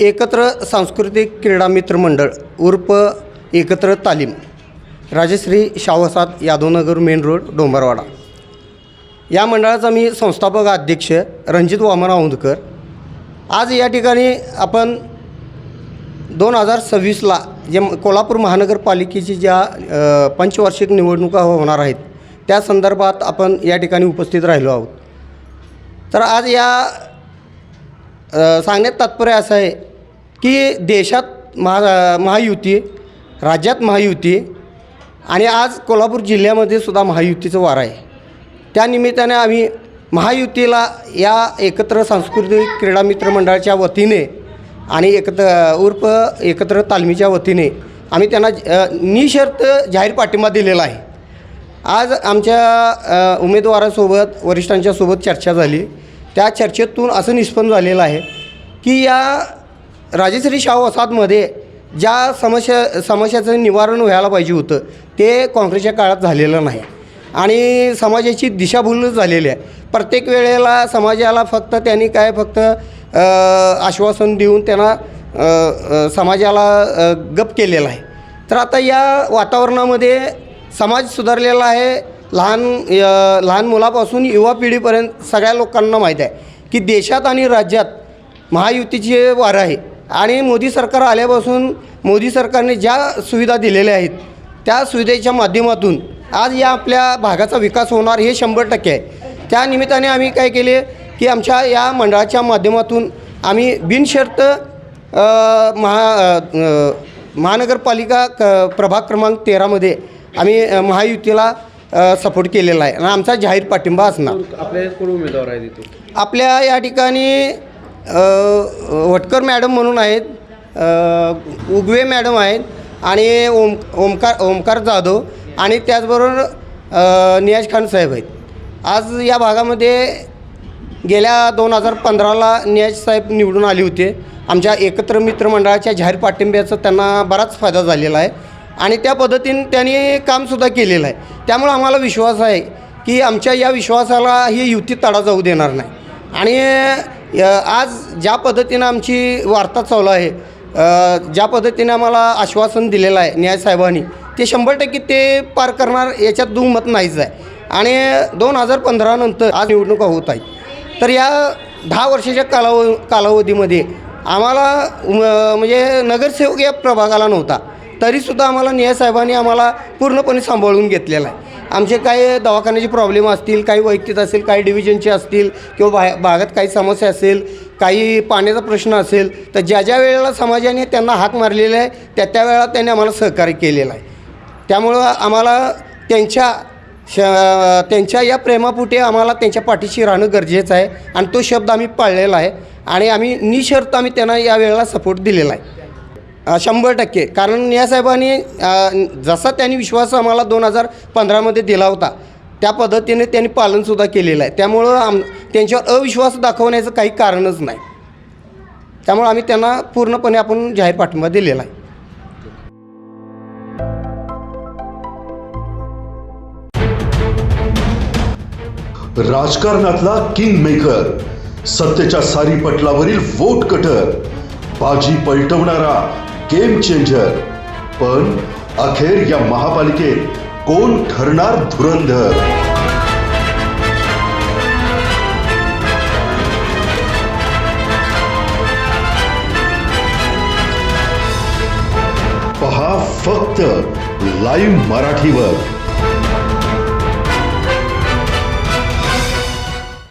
एकत्र सांस्कृतिक क्रीडा मित्र मंडळ उर्फ एकत्र तालीम. राजश्री शाहसाद यादवनगर मेन रोड डोंबरवाडा. या मंडळाचा मी संस्थापक अध्यक्ष रणजित वामन औंधकर. आज या ठिकाणी आपण दोन हजार सव्वीसला जे कोल्हापूर महानगरपालिकेची ज्या पंचवार्षिक निवडणुका होणार आहेत त्या संदर्भात आपण या ठिकाणी उपस्थित राहिलो आहोत. तर आज या सांगण्यात तात्पर्य असं आहे की देशात महा महायुती राज्यात महायुती आणि आज कोल्हापूर जिल्ह्यामध्ये सुद्धा महायुतीचं वार आहे. त्यानिमित्ताने आम्ही महायुतीला या एकत्र सांस्कृतिक क्रीडा मित्र मंडळाच्या वतीने आणि एकत्र उर्फ एकत्र तालमीच्या वतीने आम्ही त्यांना निशर्त जाहीर पाठिंबा दिलेला आहे. आज आमच्या उमेदवारासोबत वरिष्ठांच्या सोबत चर्चा झाली. त्या चर्चेतून असं निष्पन्न झालेलं आहे की या राजेश्री शाहू वसाहतमध्ये ज्या समस्या समस्याचं निवारण व्हायला पाहिजे होतं ते काँग्रेसच्या काळात झालेलं नाही. आणि समाजाची दिशाभूल झालेली आहे. प्रत्येक वेळेला समाजाला फक्त त्यांनी काय फक्त आश्वासन देऊन त्यांना समाजाला गप केलेलं आहे. तर आता या वातावरणामध्ये समाज सुधारलेला आहे. लहान लहान मुलापासून युवा पिढीपर्यंत सगळ्या लोकांना माहीत आहे की देशात आणि राज्यात महायुतीचे वारं आहे. आणि मोदी सरकार आल्यापासून मोदी सरकारने ज्या सुविधा दिलेल्या आहेत त्या सुविधेच्या माध्यमातून आज या आपल्या भागाचा विकास होणार हे शंभर टक्के आहे. त्या निमित्ताने आम्ही काय केले की आमच्या या मंडळाच्या माध्यमातून आम्ही बिनशर्त महा महानगरपालिका क प्रभाग क्रमांक तेरामध्ये आम्ही महायुतीला सपोर्ट केलेला आहे. आणि आमचा जाहीर पाठिंबा असणार. आपल्या कोण उमेदवार आहे आपल्या या ठिकाणी वटकर मॅडम म्हणून आहेत उगवे मॅडम आहेत आणि ओम ओमकार ओमकार जाधव आणि त्याचबरोबर नियाज खान साहेब आहेत. आज या भागामध्ये गेल्या दोन हजार पंधराला नियाज साहेब निवडून आले होते. आमच्या एकत्र मित्रमंडळाच्या जाहीर पाठिंब्याचा त्यांना बराच फायदा झालेला आहे आणि त्या पद्धतीने त्यांनी कामसुद्धा केलेलं आहे. त्यामुळं आम्हाला विश्वास आहे की आमच्या या विश्वासाला ही युती तडा जाऊ देणार नाही. आणि आज ज्या पद्धतीनं आमची वार्ता चालू आहे ज्या पद्धतीने आम्हाला आश्वासन दिलेलं आहे न्यायसाहेबांनी ते शंभर टक्के ते पार करणार याच्यात दुमत नाहीच आहे. आणि दोन हजार पंधरानंतर आज निवडणुका होत आहेत. तर या दहा वर्षाच्या कालाव कालावधीमध्ये आम्हाला म्हणजे नगरसेवक या प्रभागाला नव्हता तरीसुद्धा आम्हाला न्यायसाहेबांनी आम्हाला पूर्णपणे सांभाळून घेतलेला आहे. आमचे काही दवाखान्याचे प्रॉब्लेम असतील काही वैयक्तिक असेल काही डिव्हिजनचे असतील किंवा भा भागात काही समस्या असेल काही पाण्याचा प्रश्न असेल तर ज्या ज्या वेळेला समाजाने त्यांना हाक मारलेला आहे त्या त्या वेळेला त्यांनी आम्हाला सहकार्य केलेलं आहे. त्यामुळं आम्हाला त्यांच्या श त्यांच्या या प्रेमापुटे आम्हाला त्यांच्या पाठीशी राहणं गरजेचं आहे. आणि तो शब्द आम्ही पाळलेला आहे. आणि आम्ही निशर्त आम्ही त्यांना या वेळेला सपोर्ट दिलेला आहे. शंभर टक्के. कारण या साहेबांनी जसा त्यांनी विश्वास आम्हाला दोन हजार पंधरामध्ये दिला होता त्या पद्धतीने त्यांनी पालनसुद्धा केलेलं आहे. त्यामुळं आम त्यांच्यावर अविश्वास दाखवण्याचं काही कारणच नाही. त्यामुळे आम्ही त्यांना पूर्णपणे आपण जाहीर पाठिंबा दिलेला आहे. राजकारणातला किंग मेकर सत्तेच्या सारी पटलावरील वोट कटर बाजी पलटवणारा गेम चेंजर पण अखेर या महापालिकेत कोण ठरणार धुरंधर? पहा फक्त लाईव्ह मराठीवर.